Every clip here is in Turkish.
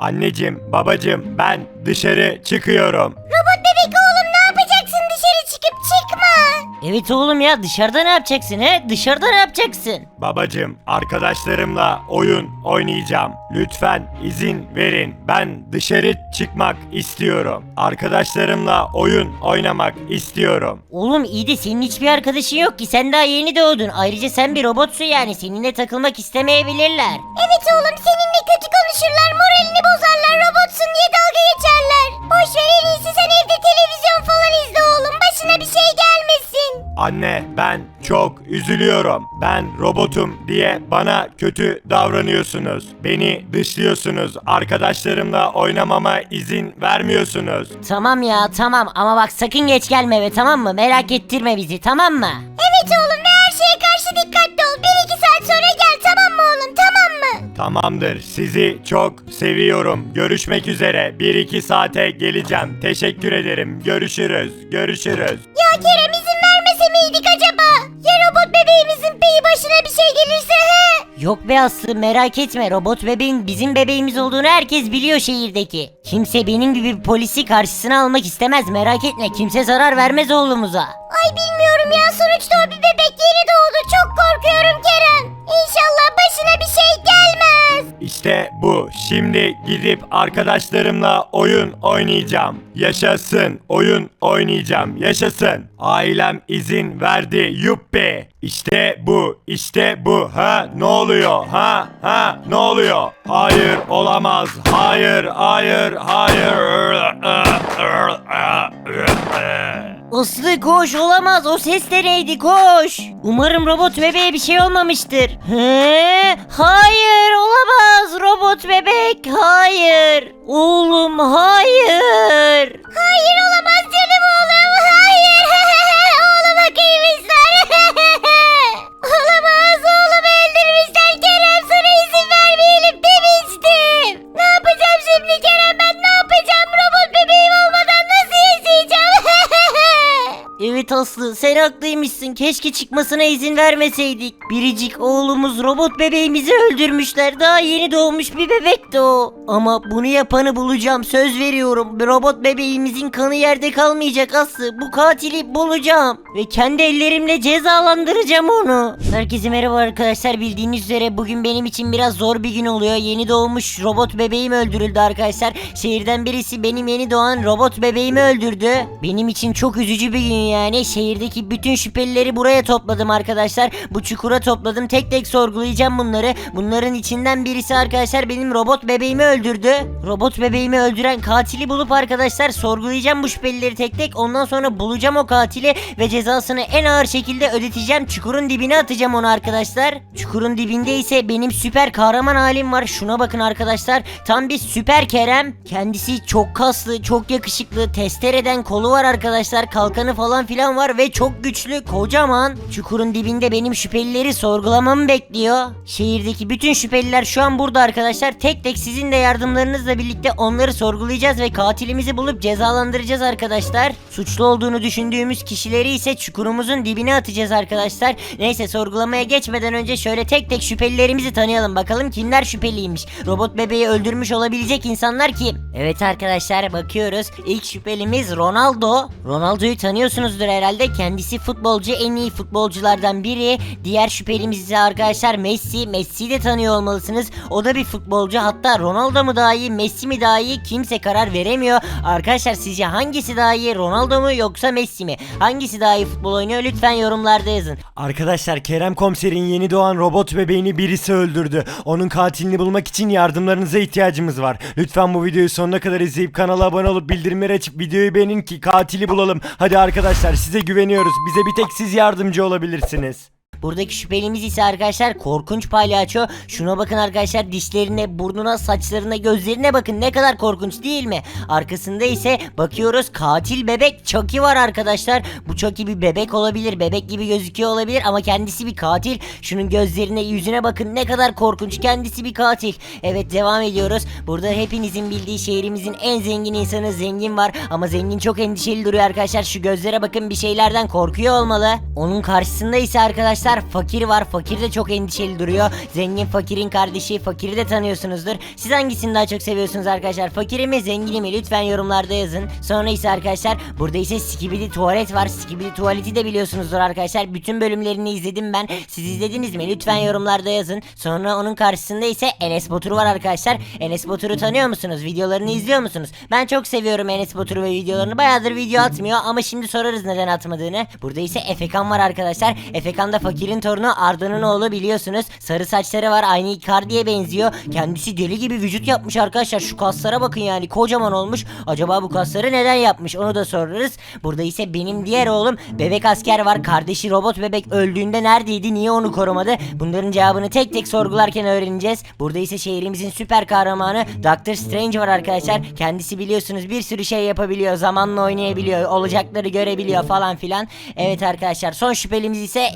Anneciğim, babacığım ben dışarı çıkıyorum. Evet oğlum ya dışarıda ne yapacaksın he? Dışarıda ne yapacaksın? Babacığım, arkadaşlarımla oyun oynayacağım. Lütfen izin verin. Ben dışarı çıkmak istiyorum. Arkadaşlarımla oyun oynamak istiyorum. Oğlum iyi de senin hiçbir arkadaşın yok ki sen daha yeni doğdun. Ayrıca sen bir robotsun yani seninle takılmak istemeyebilirler. Evet oğlum seninle kötü konuşurlar moralini bozarlar robotsun diye dalga geçerler. Boş ver en iyisi sen evde televizyon falan izle oğlum başına bir şey gelmesin. Anne, ben çok üzülüyorum. Ben robotum diye bana kötü davranıyorsunuz. Beni dışlıyorsunuz. Arkadaşlarımla oynamama izin vermiyorsunuz. Tamam ya tamam ama bak sakın geç gelme eve tamam mı? Merak ettirme bizi tamam mı? Evet Tamamdır. Sizi çok seviyorum. Görüşmek üzere. 1-2 saate geleceğim. Teşekkür ederim. Görüşürüz. Görüşürüz. Ya Kerem izin vermese miydik acaba? Ya robot bebeğimizin peyi başına bir şey gelirse he? Yok be Aslı merak etme robot bebeğin bizim bebeğimiz olduğunu herkes biliyor şehirdeki. Kimse benim gibi bir polisi karşısına almak istemez merak etme kimse zarar vermez oğlumuza. Ay bilmiyorum ya sonuçta o bir bebek yeni doğdu. Çok korkuyorum Kerem. İnşallah başına bir şey gelmez. İşte bu. Şimdi gidip arkadaşlarımla oyun oynayacağım. Yaşasın. Oyun oynayacağım. Yaşasın. Ailem izin verdi. Yuppi. İşte bu. İşte bu. Ha ne oluyor? Ha ha ne oluyor? Hayır olamaz. Hayır hayır hayır. Aslı koş olamaz o ses de neydi koş. Umarım robot bebeğe bir şey olmamıştır. He? Hayır olamaz robot bebek hayır. Oğlum hayır. Hayır olamaz canım Aslı sen haklıymışsın keşke çıkmasına izin vermeseydik. Biricik oğlumuz robot bebeğimizi öldürmüşler daha yeni doğmuş bir bebekti o. Ama bunu yapanı bulacağım söz veriyorum. Robot bebeğimizin kanı yerde kalmayacak Aslı bu katili bulacağım. Ve kendi ellerimle cezalandıracağım onu. Herkese merhaba arkadaşlar bildiğiniz üzere bugün benim için biraz zor bir gün oluyor. Yeni doğmuş robot bebeğim öldürüldü arkadaşlar. Şehirden birisi benim yeni doğan robot bebeğimi öldürdü. Benim için çok üzücü bir gün yani. Şehirdeki bütün şüphelileri buraya topladım arkadaşlar. Bu çukura topladım. Tek tek sorgulayacağım bunları. Bunların içinden birisi arkadaşlar benim robot bebeğimi öldürdü. Robot bebeğimi öldüren katili bulup arkadaşlar sorgulayacağım bu şüphelileri tek tek. Ondan sonra bulacağım o katili ve cezasını en ağır şekilde ödeteceğim. Çukurun dibine atacağım onu arkadaşlar. Çukurun dibinde ise benim süper kahraman halim var. Şuna bakın arkadaşlar. Tam bir süper Kerem. Kendisi çok kaslı, çok yakışıklı. Testereden kolu var arkadaşlar. Kalkanı falan filan var ve çok güçlü, kocaman. Çukurun dibinde benim şüphelileri sorgulamamı bekliyor. Şehirdeki bütün şüpheliler şu an burada arkadaşlar. Tek tek sizin de yardımlarınızla birlikte onları sorgulayacağız ve katilimizi bulup cezalandıracağız arkadaşlar. Suçlu olduğunu düşündüğümüz kişileri ise çukurumuzun dibine atacağız arkadaşlar. Neyse sorgulamaya geçmeden önce şöyle tek tek şüphelilerimizi tanıyalım. Bakalım kimler şüpheliymiş. Robot bebeği öldürmüş olabilecek insanlar kim? Evet arkadaşlar bakıyoruz. İlk şüphelimiz Ronaldo. Ronaldo'yu tanıyorsunuzdur herhalde. Kendisi futbolcu en iyi futbolculardan biri. Diğer şüphelimiz ise arkadaşlar Messi. Messi'yi de tanıyor olmalısınız. O da bir futbolcu. Hatta Ronaldo mu daha iyi Messi mi daha iyi kimse karar veremiyor. Arkadaşlar sizce hangisi daha iyi Ronaldo mu yoksa Messi mi? Hangisi daha iyi futbol oynuyor lütfen yorumlarda yazın. Arkadaşlar Kerem komiserin yeni doğan robot bebeğini birisi öldürdü. Onun katilini bulmak için yardımlarınıza ihtiyacımız var. Lütfen bu videoyu sonuna kadar izleyip kanala abone olup bildirimleri açıp videoyu beğenin ki katili bulalım. Hadi arkadaşlar size güveniyoruz. Bize bir tek siz yardımcı olabilirsiniz. Buradaki şüphelimiz ise arkadaşlar korkunç palyaço. Şuna bakın arkadaşlar dişlerine, burnuna, saçlarına, gözlerine bakın ne kadar korkunç değil mi? Arkasında ise bakıyoruz katil bebek Chucky var arkadaşlar. Bu Chucky bir bebek olabilir, bebek gibi gözüküyor olabilir ama kendisi bir katil. Şunun gözlerine, yüzüne bakın ne kadar korkunç. Kendisi bir katil. Evet devam ediyoruz. Burada hepinizin bildiği şehrimizin en zengin insanı zengin var ama zengin çok endişeli duruyor arkadaşlar. Şu gözlere bakın bir şeylerden korkuyor olmalı. Onun karşısında ise arkadaşlar arkadaşlar fakir var. Fakir de çok endişeli duruyor. Zengin fakirin kardeşi fakiri de tanıyorsunuzdur. Siz hangisini daha çok seviyorsunuz arkadaşlar? Fakiri mi zengini mi? Lütfen yorumlarda yazın. Sonra ise arkadaşlar burada ise Skibidi tuvalet var. Skibidi tuvaleti de biliyorsunuzdur arkadaşlar. Bütün bölümlerini izledim ben. Siz izlediniz mi? Lütfen yorumlarda yazın. Sonra onun karşısında ise Enes Batur var arkadaşlar. Enes Batur'u tanıyor musunuz? Videolarını izliyor musunuz? Ben çok seviyorum Enes Batur'u ve videolarını. Bayağıdır video atmıyor ama şimdi sorarız neden atmadığını. Burada ise Efekan var arkadaşlar. Efekan da fakirin torunu Arda'nın oğlu biliyorsunuz. Sarı saçları var aynı Icardi'ye benziyor. Kendisi deli gibi vücut yapmış arkadaşlar. Şu kaslara bakın yani kocaman olmuş. Acaba bu kasları neden yapmış onu da sorarız. Burada ise benim diğer oğlum bebek asker var. Kardeşi robot bebek öldüğünde neredeydi? Niye onu korumadı? Bunların cevabını tek tek sorgularken öğreneceğiz. Burada ise şehrimizin süper kahramanı Doctor Strange var arkadaşlar. Kendisi biliyorsunuz bir sürü şey yapabiliyor. Zamanla oynayabiliyor. Olacakları görebiliyor falan filan. Evet arkadaşlar son şüphelimiz ise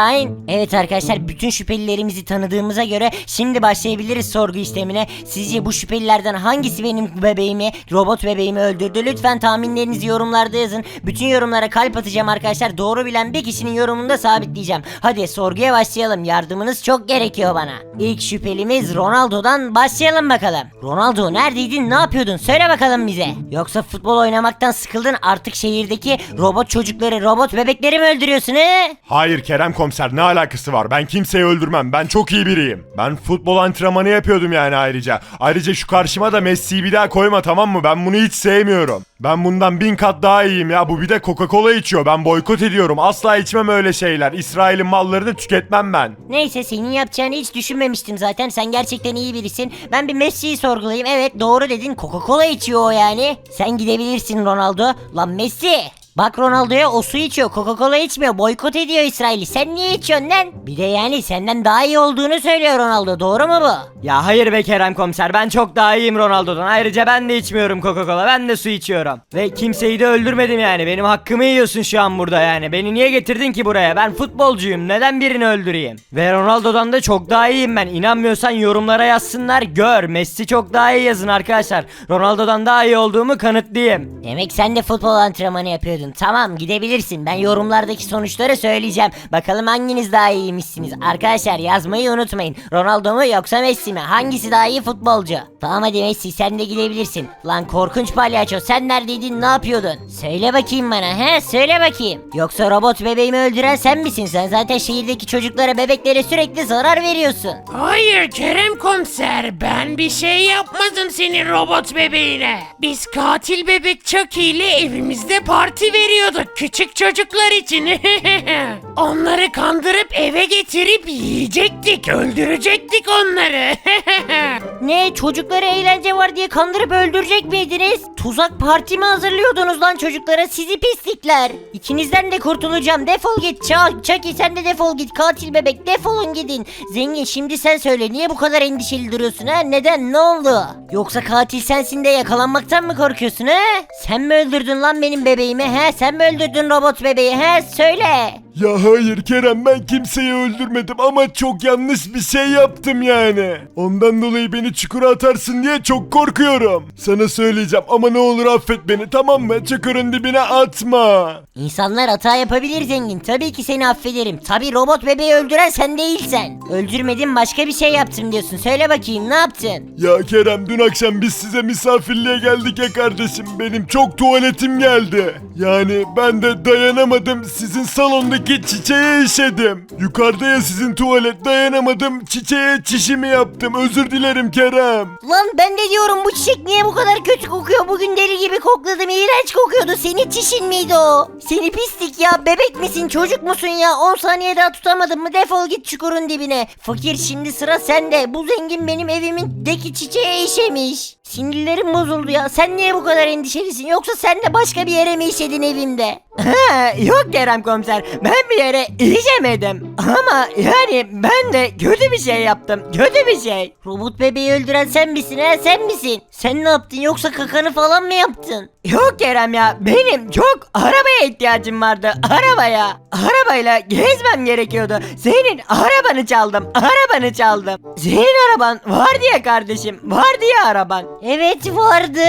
Herobrine. Evet arkadaşlar bütün şüphelilerimizi tanıdığımıza göre şimdi başlayabiliriz sorgu işlemine. Sizce bu şüphelilerden hangisi benim bebeğimi, robot bebeğimi öldürdü? Lütfen tahminlerinizi yorumlarda yazın. Bütün yorumlara kalp atacağım arkadaşlar. Doğru bilen bir kişinin yorumunu da sabitleyeceğim. Hadi sorguya başlayalım. Yardımınız çok gerekiyor bana. İlk şüphelimiz Ronaldo'dan başlayalım bakalım. Ronaldo neredeydin? Ne yapıyordun? Söyle bakalım bize. Yoksa futbol oynamaktan sıkıldın artık şehirdeki robot çocukları, robot bebekleri mi öldürüyorsun he? Hayır Kerem komiser ne alakası var? Ben kimseyi öldürmem. Ben çok iyi biriyim. Ben futbol antrenmanı yapıyordum yani ayrıca. Ayrıca şu karşıma da Messi'yi bir daha koyma tamam mı? Ben bunu hiç sevmiyorum. Ben bundan bin kat daha iyiyim ya. Bu bir de Coca-Cola içiyor. Ben boykot ediyorum. Asla içmem öyle şeyler. İsrail'in mallarını tüketmem ben. Neyse senin yapacağını hiç düşünmemiştim zaten. Sen gerçekten iyi birisin. Ben bir Messi'yi sorgulayayım. Evet doğru dedin. Coca-Cola içiyor o yani. Sen gidebilirsin Ronaldo. Lan Messi. Bak Ronaldo'ya o su içiyor. Coca-Cola içmiyor. Boykot ediyor İsrail'i. Sen niye içiyorsun lan? Bir de yani senden daha iyi olduğunu söylüyor Ronaldo. Doğru mu bu? Ya hayır be Kerem komiser ben çok daha iyiyim Ronaldo'dan. Ayrıca ben de içmiyorum Coca-Cola ben de su içiyorum. Ve kimseyi de öldürmedim yani. Benim hakkımı yiyorsun şu an burada yani. Beni niye getirdin ki buraya? Ben futbolcuyum. Neden birini öldüreyim? Ve Ronaldo'dan da çok daha iyiyim ben. İnanmıyorsan yorumlara yazsınlar. Gör. Messi çok daha iyi yazın arkadaşlar. Ronaldo'dan daha iyi olduğumu kanıtlayayım. Demek sen de futbol antrenmanı yapıyordun. Tamam gidebilirsin. Ben yorumlardaki sonuçları söyleyeceğim. Bakalım hanginiz daha iyiymişsiniz. Arkadaşlar yazmayı unutmayın. Ronaldo mu yoksa Messi mi? Hangisi daha iyi futbolcu? Tamam hadi Messi sen de gidebilirsin. Lan korkunç palyaço sen neredeydin ne yapıyordun? Söyle bakayım bana he söyle bakayım. Yoksa robot bebeğimi öldüren sen misin? Sen zaten şehirdeki çocuklara bebeklere sürekli zarar veriyorsun. Hayır Kerem komiser ben bir şey yapmadım senin robot bebeğine. Biz katil bebek Chucky ile evimizde parti veriyorduk küçük çocuklar için. onları kandırıp eve getirip yiyecektik öldürecektik onları. Ne çocuklara eğlence var diye kandırıp öldürecek miydiniz? Tuzak parti mi hazırlıyordunuz lan çocuklara sizi pislikler? İkinizden de kurtulacağım defol git Ç- Chucky sen de defol git katil bebek defolun gidin. Zengin şimdi sen söyle niye bu kadar endişeli duruyorsun ha neden ne oldu? Yoksa katil sensin de yakalanmaktan mı korkuyorsun ha? Sen mi öldürdün lan benim bebeğimi he sen mi öldürdün robot bebeği he söyle. Ya hayır Kerem ben kimseyi öldürmedim ama çok yanlış bir şey yaptım yani. Ondan dolayı beni çukura atarsın diye çok korkuyorum. Sana söyleyeceğim ama ne olur affet beni tamam mı? Çukurun dibine atma. İnsanlar hata yapabilir zengin. Tabii ki seni affederim. Tabii robot bebeği öldüren sen değilsen. Öldürmedim başka bir şey yaptım diyorsun. Söyle bakayım ne yaptın? Ya Kerem dün akşam biz size misafirliğe geldik ya kardeşim. Benim çok tuvaletim geldi. Yani ben de dayanamadım. Sizin salondaki çiçeğe işedim. Yukarıda ya sizin tuvalet dayanamadım. Çiçeğe çişimi yaptım. Özür dilerim Kerem. Lan ben de diyorum bu çiçek niye bu kadar kötü kokuyor? Bugün deli gibi kokladım. iğrenç kokuyordu. Senin çişin miydi o? Seni pislik ya. Bebek misin? Çocuk musun ya? 10 saniye daha tutamadın mı? Defol git çukurun dibine. Fakir şimdi sıra sende. Bu zengin benim evimin deki çiçeğe işemiş. Sinirlerim bozuldu ya. Sen niye bu kadar endişelisin? Yoksa sen de başka bir yere mi işedin evimde? Ha, Yok Kerem komiser ben bir yere işemedim. Ama yani ben de kötü bir şey yaptım. Kötü bir şey. Robot bebeği öldüren sen misin ha? Sen misin? Sen ne yaptın? Yoksa kakanı falan mı yaptın? Yok Kerem ya benim çok arabaya ihtiyacım vardı arabaya. Arabayla gezmem gerekiyordu. Senin arabanı çaldım arabanı çaldım. Senin araban var diye kardeşim var diye araban. Evet vardı.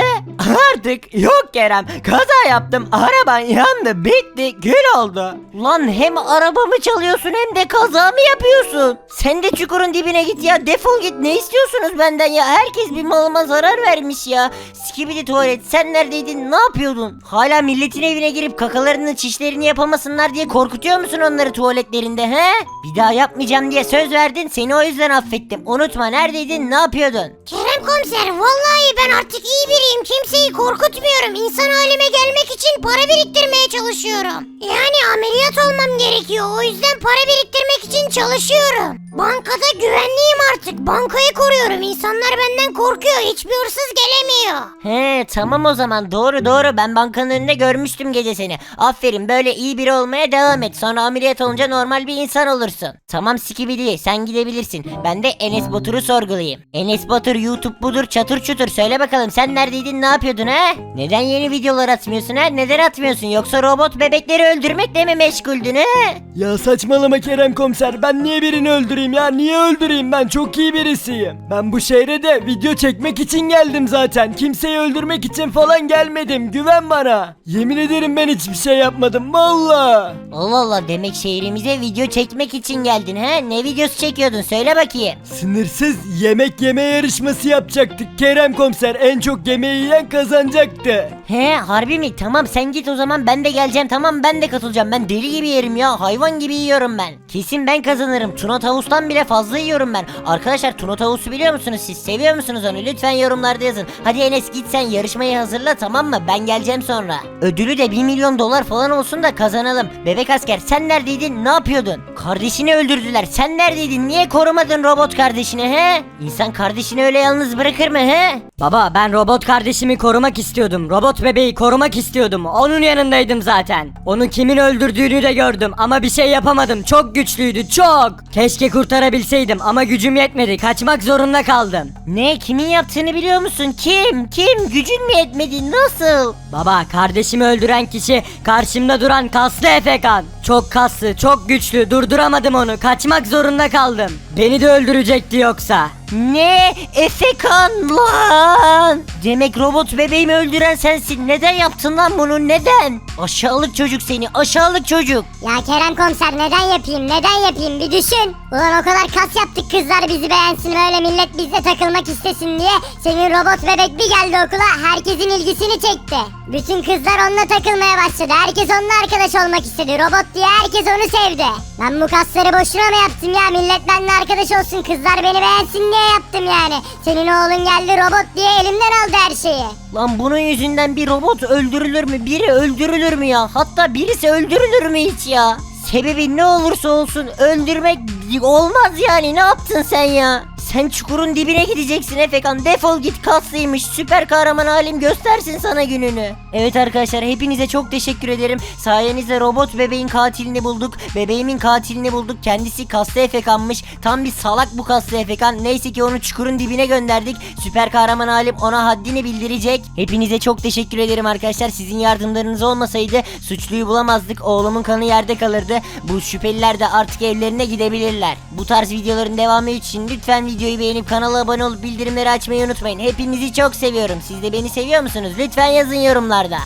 Artık yok Kerem. Kaza yaptım. Araban yandı. Bitti. Gül oldu. Lan hem arabamı çalıyorsun hem de kaza mı yapıyorsun? Sen de çukurun dibine git ya defol git ne istiyorsunuz benden ya herkes bir malıma zarar vermiş ya. Skibidi tuvalet sen neredeydin ne yapıyordun? Hala milletin evine girip kakalarını çişlerini yapamasınlar diye korkutuyor musun onları tuvaletlerinde he? Bir daha yapmayacağım diye söz verdin seni o yüzden affettim. Unutma neredeydin ne yapıyordun? Kerem komiser vallahi ben artık iyi biriyim. Kimseyi korkutmuyorum. İnsan halime gelmek için para biriktirmeye çalışıyorum. Yani ameliyat olmam gerekiyor. O yüzden para biriktirmek için çalışıyorum. Bankada güvenliyim artık. Bankayı koruyorum. İnsanlar benden korkuyor. Hiçbir hırsız gelemiyor. He tamam o zaman doğru doğru ben bankanın önünde görmüştüm gece seni. Aferin böyle iyi biri olmaya devam et sonra ameliyat olunca normal bir insan olursun. Tamam Skibidi sen gidebilirsin. Ben de Enes Batur'u sorgulayayım. Enes Batur YouTube budur çatır çutur söyle bakalım sen neredeydin ne yapıyordun ha? Neden yeni videolar atmıyorsun ha? Neden atmıyorsun yoksa robot bebekleri öldürmekle mi meşguldün ha? Ya saçmalama Kerem komiser. Ben niye birini öldüreyim ya? Niye öldüreyim? Ben çok iyi birisiyim. Ben bu şehre de video çekmek için geldim zaten. Kimseyi öldürmek için falan gelmedim. Güven bana. Yemin ederim ben hiçbir şey yapmadım. Valla. Allah Allah demek şehrimize video çekmek için geldin ha? Ne videosu çekiyordun söyle bakayım. Sınırsız yemek yeme yarışması yapacaktık. Kerem komiser en çok yemeği yiyen kazanacaktı. He harbi mi? Tamam sen git o zaman ben de geleceğim tamam ben de katılacağım. Ben deli gibi yerim ya hayvan gibi yiyorum ben. Kesin ben kazanırım. Tuna tavustan bile fazla yiyorum ben. Arkadaşlar tuna tavusu biliyor musunuz siz? Seviyor musunuz onu? Lütfen yorumlarda yazın. Hadi Enes git sen yarışmayı hazırla tamam mı? Ben geleceğim sonra. Ödülü de 1 milyon dolar falan olsun da kazanalım. Bebek asker sen neredeydin? Ne yapıyordun? Kardeşini öldürdüler. Sen neredeydin? Niye korumadın robot kardeşini he? İnsan kardeşini öyle yalnız bırakır mı he? Baba ben robot kardeşimi korumak istiyordum. Robot bebeği korumak istiyordum. Onun yanındaydım zaten. Onu kimin öldürdüğünü de gördüm ama bir şey yapamadım. Çok güçlüydü çok. Keşke kurtarabilseydim ama gücüm yetmedi. Kaçmak zorunda kaldım. Ne kimin yaptığını biliyor musun? Kim? Kim? Gücün mü yetmedi? Nasıl? Baba kardeşimi öldüren kişi karşımda duran kaslı Efekan. Çok kaslı, çok güçlü. Durduramadım onu. Kaçmak zorunda kaldım. Beni de öldürecekti yoksa. Ne? Efekan lan! Demek robot bebeğimi öldüren sensin. Neden yaptın lan bunu? Neden? Aşağılık çocuk seni. Aşağılık çocuk. Ya Kerem komiser neden yapayım neden yapayım bir düşün. Ulan o kadar kas yaptık kızlar bizi beğensin böyle millet bizle takılmak istesin diye. Senin robot bebek bir geldi okula herkesin ilgisini çekti. Bütün kızlar onunla takılmaya başladı. Herkes onunla arkadaş olmak istedi. Robot diye herkes onu sevdi. Ben bu kasları boşuna mı yaptım ya? Millet benimle arkadaş olsun kızlar beni beğensin diye yaptım yani. Senin oğlun geldi robot diye elimden aldı her şeyi. Lan bunun yüzünden bir robot öldürülür mü? Biri öldürülür mü ya? Hatta birisi öldürülür mü hiç ya? Sebebi ne olursa olsun öldürmek olmaz yani. Ne yaptın sen ya? Sen çukurun dibine gideceksin Efekan. Defol git kaslıymış. Süper kahraman halim göstersin sana gününü. Evet arkadaşlar hepinize çok teşekkür ederim. Sayenizde robot bebeğin katilini bulduk. Bebeğimin katilini bulduk. Kendisi kaslı Efekan'mış. Tam bir salak bu kaslı Efekan. Neyse ki onu çukurun dibine gönderdik. Süper kahraman halim ona haddini bildirecek. Hepinize çok teşekkür ederim arkadaşlar. Sizin yardımlarınız olmasaydı suçluyu bulamazdık. Oğlumun kanı yerde kalırdı. Bu şüpheliler de artık evlerine gidebilirler. Bu tarz videoların devamı için lütfen videoyu beğenip kanala abone olup bildirimleri açmayı unutmayın. Hepinizi çok seviyorum. Siz de beni seviyor musunuz? Lütfen yazın yorumlarda.